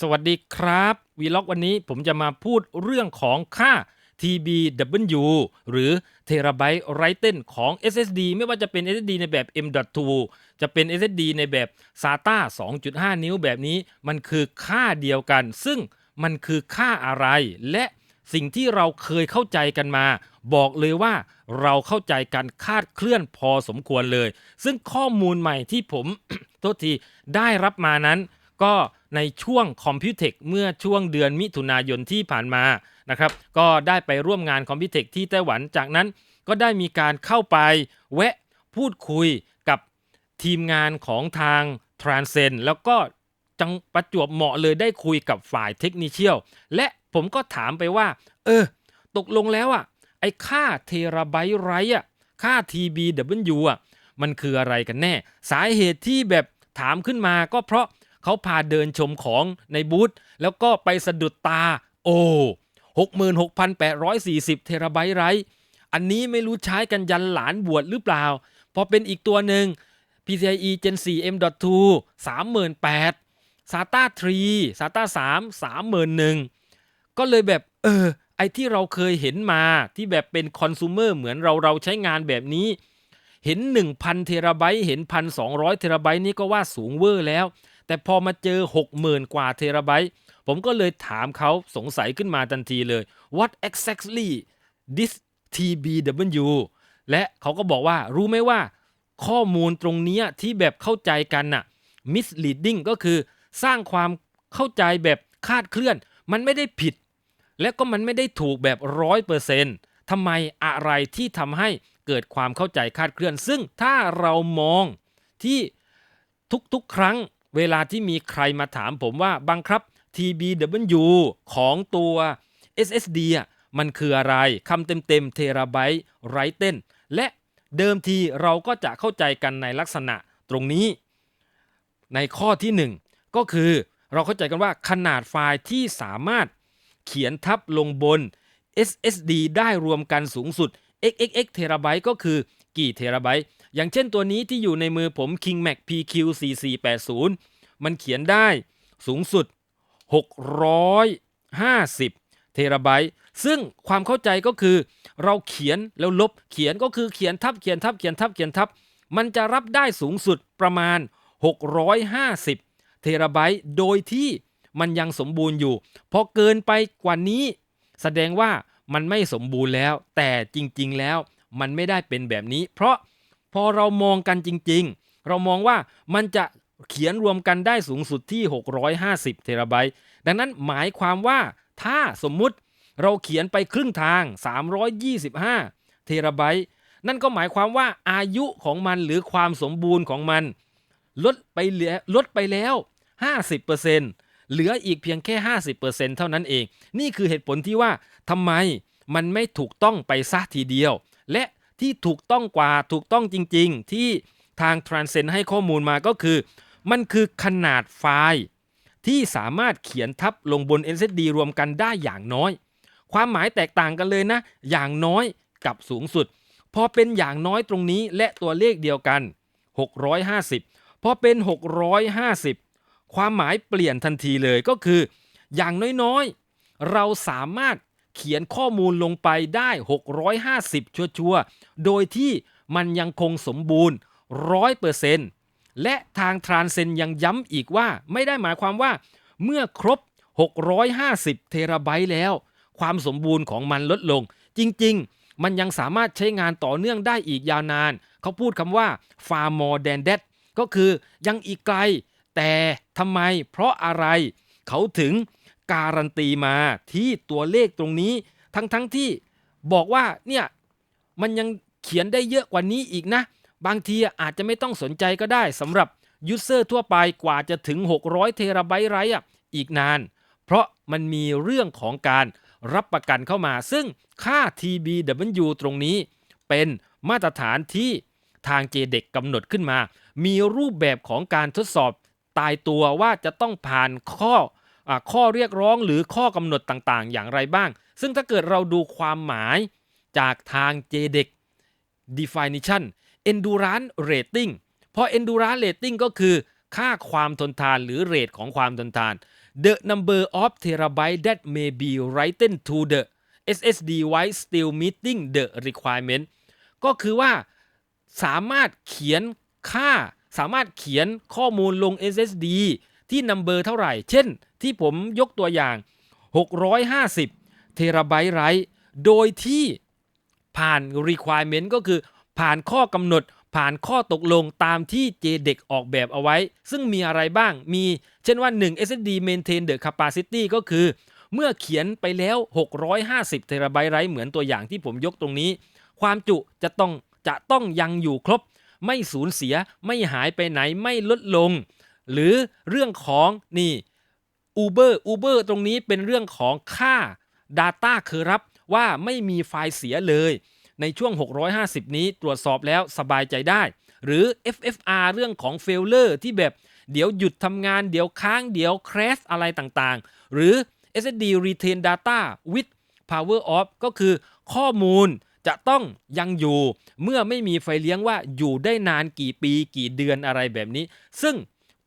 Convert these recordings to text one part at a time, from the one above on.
สวัสดีครับวีล็อกวันนี้ผมจะมาพูดเรื่องของค่า TBW หรือ Terabyte Write ของ SSD ไม่ว่าจะเป็น SSD ในแบบ M.2 จะเป็น SSD ในแบบ SATA 2.5 นิ้วแบบนี้ มันคือค่าเดียวกัน ซึ่งมันคือค่าอะไร และสิ่งที่เราเคยเข้าใจกันมา บอกเลยว่าเราเข้าใจกันคาดเคลื่อนพอสมควรเลย ซึ่งข้อมูลใหม่ที่ผม โทษทีได้รับมานั้น ก็ในช่วงคอมพิวเทคเมื่อช่วงเดือนมิถุนายนที่ผ่านมานะครับ ก็ได้ไปร่วมงานคอมพิวเทคที่ไต้หวันจากนั้นก็ได้มีการเข้าไปแวะพูดคุยกับทีมงานของทาง t r a n s c e n แล้วก็จังประจวบเหมาะเลยได้คุยกับฝ่ายเทคนิคเชียลและผมก็ถามไปว่า เออ ตกลงแล้วอะ ไอ้ค่าเทราไบต์ไรอะ ค่า TBW อะ มันคืออะไรกันแน่ สาเหตุที่แบบถามขึ้นมาก็เพราะ เขาพาเดินชมของในบูธแล้วก็ไปสะดุดตา โอ้66,840 เทราไบต์ไรอันนี้ไม่รู้ใช้กันยันหลานบวชหรือเปล่า พอเป็นอีกตัวหนึ่ง PCIe Gen 4 M.2 38,000 SATA 3 SATA 3 31,000 ก็เลยแบบ เออ ไอที่เราเคยเห็นมาที่แบบเป็นคอน sumer เหมือนเราเราใช้งานแบบนี้ เห็น 1,000 เทราไบต์เห็น 1,200 เทราไบต์นี่ก็ว่าสูงเวอร์แล้ว แต่พอมาเจอ 60,000 กว่าเทราไบต์ผมก็เลยถามเขาสงสัยขึ้นมาทันทีเลย what exactly this TBW และเขาก็บอกว่ารู้ไหมว่า ข้อมูลตรงนี้ที่แบบเข้าใจกันน่ะ misleading ก็คือสร้างความเข้าใจแบบคาดเคลื่อน มันไม่ได้ผิด และก็มันไม่ได้ถูกแบบร้อยเปอร์เซนต์ทำไมอะไรที่ทำให้เกิดความเข้าใจคาดเคลื่อน ซึ่งถ้าเรามองที่ทุกๆครั้ง เวลาที่มีใครมาถามผมว่าบังครับ TBW ของตัว SSD อะมันคืออะไรคำเต็มๆเทราไบต์ไรเต้นและเดิมทีเราก็จะเข้าใจกันในลักษณะตรงนี้ ในข้อที่ 1 ก็คือเราเข้าใจกันว่าขนาดไฟล์ที่สามารถเขียนทับลงบน SSD ได้รวมกันสูงสุด xxx เทราไบต์ก็คือกี่เทราไบต์อย่างเช่นตัวนี้ที่อยู่ในมือผม King Mac PQ 4480 มันเขียนได้สูงสุด 650 เทราไบต์ ซึ่งความเข้าใจก็คือ เราเขียนแล้วลบเขียนก็คือเขียนทับเขียนทับเขียนทับเขียนทับ มันจะรับได้สูงสุดประมาณ 650 เทราไบต์ โดยที่มันยังสมบูรณ์อยู่ พอเกินไปกว่านี้ แสดงว่ามันไม่สมบูรณ์แล้ว แต่จริงๆแล้วมันไม่ได้เป็นแบบนี้ เพราะพอเรามองกันจริง ๆ เรามองว่ามันจะ เขียนรวมกันได้สูงสุดที่ 650 เทราไบต์ ดังนั้นหมายความว่าถ้าสมมุติเราเขียนไปครึ่งทาง 325 เทราไบต์ นั่นก็หมายความว่าอายุของมันหรือความสมบูรณ์ของมัน ลดไปเหลือลดไปแล้ว 50%เหลืออีกเพียงแค่ 50%เท่านั้นเอง นี่คือเหตุผลที่ว่าทำไมมันไม่ถูกต้องไปซะทีเดียว และที่ถูกต้องกว่าถูกต้องจริง ๆ ที่ทาง Transcend ให้ข้อมูลมาก็คือ มันคือขนาดไฟล์ที่สามารถเขียนทับลงบน SSD รวมกันได้อย่างน้อย ความหมายแตกต่างกันเลยนะ อย่างน้อยกับสูงสุด พอเป็นอย่างน้อยตรงนี้และตัวเลขเดียวกัน 650 พอเป็น 650 ความหมายเปลี่ยนทันทีเลยก็คือ อย่างน้อยๆ เราสามารถเขียนข้อมูลลงไปได้ 650 ชัวร์ๆ โดยที่มันยังคงสมบูรณ์ 100% และทางทรานเซนยังย้ำอีกว่าไม่ได้หมายความว่า เมื่อครบ 650 เทราไบต์แล้ว ความสมบูรณ์ของมันลดลง จริง ๆ มันยังสามารถใช้งานต่อเนื่องได้อีกยาวนาน เขาพูดคำว่า far more than that ก็คือยังอีกไกล แต่ทำไมเพราะอะไร เขาถึงการันตีมาที่ตัวเลขตรงนี้ ทั้งๆทที่บอกว่าเนี่ยมันยังเขียนได้เยอะกว่านี้อีกนะ บางทีอาจจะไม่ต้องสนใจก็ได้สำหรับยูเซอร์ทั่วไปกว่าจะถึง 600 เทราไบต์ไรอะอีกนาน เพราะมันมีเรื่องของการรับประกันเข้ามา ซึ่งค่า TBW ตรงนี้ เป็นมาตรฐานที่ทางเจเดกกำหนดขึ้นมา มีรูปแบบของการทดสอบตายตัวว่าจะต้องผ่านข้ออข้อเรียกร้องหรือข้อกำหนดต่างๆ อย่างไรบ้าง ซึ่งถ้าเกิดเราดูความหมายจากทาง JDEC definition endurance rating พอ endurance rating ก็คือค่าความทนทานหรือเรทของความทนทาน the number of terabyte that may be written to the SSD while still meeting the requirement ก็คือว่าสามารถเขียนค่าสามารถเขียนข้อมูลลง SSD ที่ number เท่าไหร่ เช่น ที่ผมยกตัวอย่าง 650 เทราไบต์ไรต์โดยที่ผ่าน requirement ก็คือ ผ่านข้อกำหนด ผ่านข้อตกลงตามที่ JDEC ออกแบบเอาไว้ ซึ่งมีอะไรบ้างมีเช่นว่า 1 SSD maintain the capacity ก็คือ เมื่อเขียนไปแล้ว 650 เทราไบต์ไรเหมือนตัวอย่างที่ผมยกตรงนี้ ความจุจะต้องจะต้องยังอยู่ครบ ไม่สูญเสียไม่หายไปไหนไม่ลดลง หรือเรื่องของนี่ Uber Uber ตรงนี้เป็นเรื่องของค่า Data คือรับว่าไม่มีไฟล์เสียเลย ในช่วง 650 นี้ตรวจสอบแล้วสบายใจได้ หรือ FFR เรื่องของ failure ที่แบบเดี๋ยวหยุดทำงานเดี๋ยวค้างเดี๋ยว crash อะไรต่างๆ หรือ SSD retain data with power off ก็คือข้อมูลจะต้องยังอยู่เมื่อไม่มีไฟเลี้ยงว่าอยู่ได้นานกี่ปีกี่เดือนอะไรแบบนี้ ซึ่ง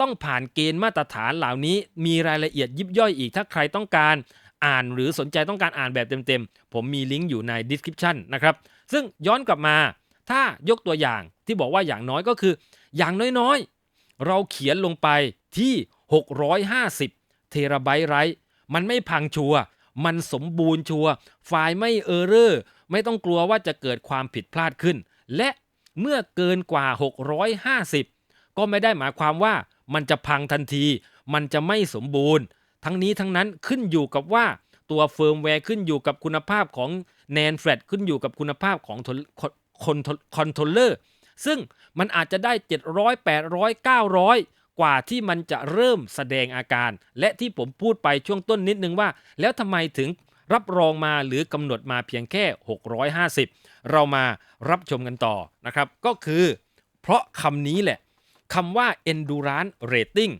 ต้องผ่านเกณฑ์มาตรฐานเหล่านี้มีรายละเอียดยิบย่อยอีกถ้าใครต้องการ อ่านหรือสนใจต้องการอ่านแบบเต็มๆ ผมมีลิงก์อยู่ใน description นะครับ ซึ่งย้อนกลับมาถ้ายกตัวอย่างที่บอกว่าอย่างน้อยก็คือ อย่างน้อยๆ เราเขียนลงไปที่ 650 เทราไบต์ไรต์มันไม่พังชัวร์มันสมบูรณ์ชัวร์ไฟล์ไม่เออร์เรอร์ไม่ต้องกลัวว่าจะเกิดความผิดพลาดขึ้น และเมื่อเกินกว่า 650 ก็ไม่ได้หมายความว่ามันจะพังทันที มันจะไม่สมบูรณ์ ทั้งนี้ทั้งนั้นขึ้นอยู่กับว่าตัวเฟิร์มแวร์ขึ้นอยู่กับคุณภาพของแนนแฟลตขึ้นอยู่กับคุณภาพของคนคอนโทรลเลอร์ซึ่งมันอาจจะได้ 700 800 900 กว่าที่มันจะเริ่มแสดงอาการ และที่ผมพูดไปช่วงต้นนิดนึงว่า แล้วทำไมถึงรับรองมาหรือกำหนดมาเพียงแค่ 650 เรามารับชมกันต่อนะครับ ก็คือ เพราะคำนี้แหละคำว่า endurance rating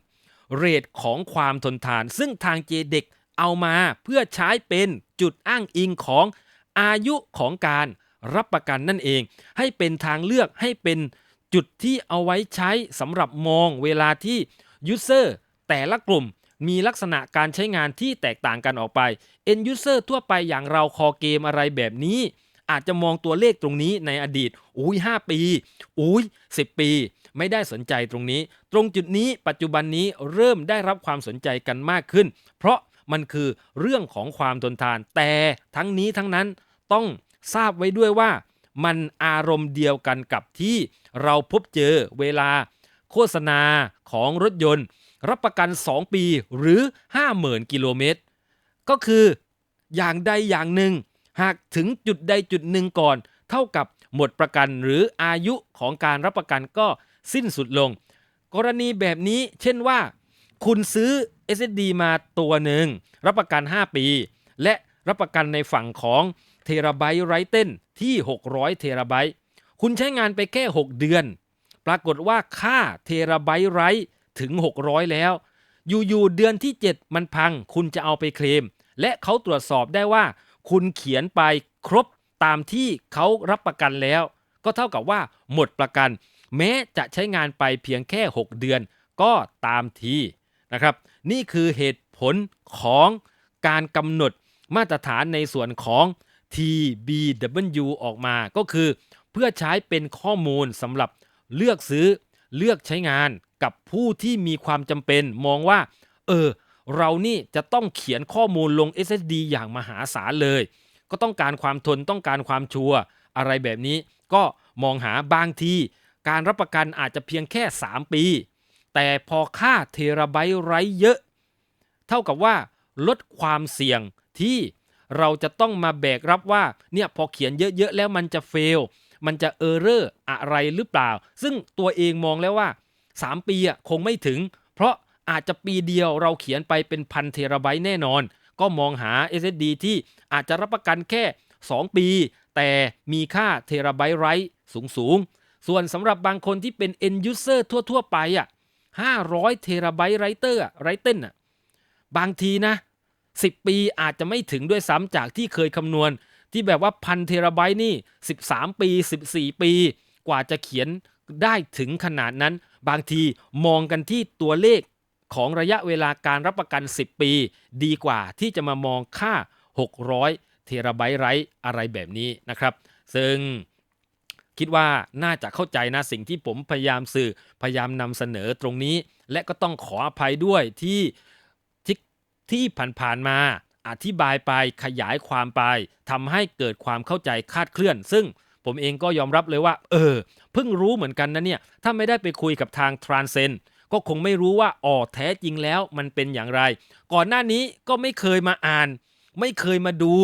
เรทของความทนทาน ซึ่งทาง JDEC เอามาเพื่อใช้เป็นจุดอ้างอิงของอายุของการรับประกันนั่นเอง ให้เป็นทางเลือกให้เป็นจุดที่เอาไว้ใช้สำหรับมองเวลาที่ User แต่ละกลุ่มมีลักษณะการใช้งานที่แตกต่างกันออกไป End User ทั่วไปอย่างเราคอเกมอะไรแบบนี้ อาจจะมองตัวเลขตรงนี้ในอดีต อุ้ย5ปี อุ้ย10 ปี ไม่ได้สนใจตรงนี้ ตรงจุดนี้ปัจจุบันนี้เริ่มได้รับความสนใจกันมากขึ้น เพราะมันคือเรื่องของความทนทาน แต่ทั้งนี้ทั้งนั้นต้องทราบไว้ด้วยว่า มันอารมณ์เดียวกันกับที่เราพบเจอเวลาโฆษณาของรถยนต์ รับประกัน 2 ปีหรือ 50,000 กิโลเมตร ก็คืออย่างใดอย่างหนึ่ง หากถึงจุดใดจุดหนึ่งก่อน เท่ากับหมดประกันหรืออายุของการรับประกันก็ สิ้นสุดลง กรณีแบบนี้เช่นว่า คุณซื้อ SSD มาตัวหนึ่ง รับประกัน 5 ปี และรับประกันในฝั่งของเทราไบต์ไรเต้นที่ 600 เทราไบต์คุณใช้งานไปแค่ 6 เดือน ปรากฏว่าค่าเทราไบต์ไรถึง 600 แล้ว อยู่ๆเดือนที่ 7 มันพัง คุณจะเอาไปเคลม และเขาตรวจสอบได้ว่า คุณเขียนไปครบตามที่เขารับประกันแล้ว ก็เท่ากับว่าหมดประกัน แม้จะใช้งานไปเพียงแค่ 6 เดือนก็ตามทีนะครับ นี่คือเหตุผลของการกำหนดมาตรฐานในส่วนของ TBW ออกมาก็คือ เพื่อใช้เป็นข้อมูลสำหรับเลือกซื้อเลือกใช้งานกับผู้ที่มีความจำเป็นมองว่า เออ เรานี่จะต้องเขียนข้อมูลลง SSD อย่างมหาศาลเลย ก็ต้องการความทนต้องการความชัวร์อะไรแบบนี้ ก็มองหาบางที การรับประกันอาจจะเพียงแค่ 3 ปี แต่พอค่าเทราไบต์ไร้เยอะ เท่ากับว่าลดความเสี่ยงที่เราจะต้องมาแบกรับว่าเนี่ยพอเขียนเยอะๆแล้วมันจะเฟล มันจะเออร์เรอร์อะไรหรือเปล่า ซึ่งตัวเองมองแล้วว่า 3 ปีอะคงไม่ถึง เพราะอาจจะปีเดียวเราเขียนไปเป็นพันเทราไบต์แน่นอน ก็มองหา SSD ที่อาจจะรับประกันแค่ 2 ปี แต่มีค่าเทราไบต์ไรสูงสูงๆ ส่วนสำหรับบางคนที่เป็น end user ทั่ว ๆ ไปอะ500เทราไบต์ไรเตอร์ไรเต้นอะบางทีนะ 10 ปีอาจจะไม่ถึงด้วยซ้ำจากที่เคยคำนวณ ที่แบบว่าพันเทราไบต์นี่ 13 ปี 14 ปี กว่าจะเขียนได้ถึงขนาดนั้น บางทีมองกันที่ตัวเลขของระยะเวลาการรับประกัน 10 ปี ดีกว่าที่จะมามองค่า 600 เทราไบต์ไรต์อะไรแบบนี้นะครับ ซึ่ง คิดว่าน่าจะเข้าใจนะสิ่งที่ผมพยายามสื่อพยายามนำเสนอตรงนี้ และก็ต้องขออภัยด้วยที่ที่ที่ผ่านๆมาอธิบายไปขยายความไปทำให้เกิดความเข้าใจคาดเคลื่อน ซึ่งผมเองก็ยอมรับเลยว่า เออ เพิ่งรู้เหมือนกันนะเนี่ย ถ้าไม่ได้ไปคุยกับทางทรานเซนก็คงไม่รู้ว่าอ๋อแท้จริงแล้วมันเป็นอย่างไร ก่อนหน้านี้ก็ไม่เคยมาอ่าน ไม่เคยมาดู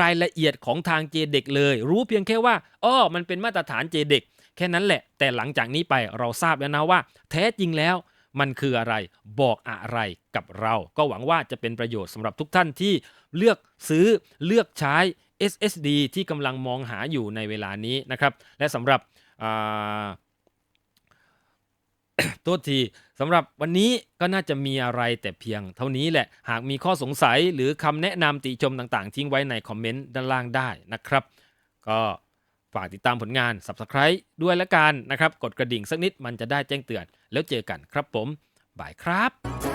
รายละเอียดของทางเจเด็กเลย รู้เพียงแค่ว่าอ้อมันเป็นมาตรฐานเจเด็กแค่นั้นแหละ แต่หลังจากนี้ไปเราทราบแล้วนะว่า แท้จริงแล้วมันคืออะไรบอกอะไรกับเรา ก็หวังว่าจะเป็นประโยชน์สำหรับทุกท่านที่เลือกซื้อเลือกใช้ SSD ที่กำลังมองหาอยู่ในเวลานี้นะครับ และสำหรับ โทษทีสำหรับวันนี้ก็น่าจะมีอะไรแต่เพียงเท่านี้แหละหากมีข้อสงสัยหรือคำแนะนำติชมต่างๆ ทิ้งไว้ในคอมเมนต์ด้านล่างได้นะครับ ก็ฝากติดตามผลงาน Subscribe ด้วยละกันนะครับ กดกระดิ่งสักนิดมันจะได้แจ้งเตือน แล้วเจอกันครับผมบายครับ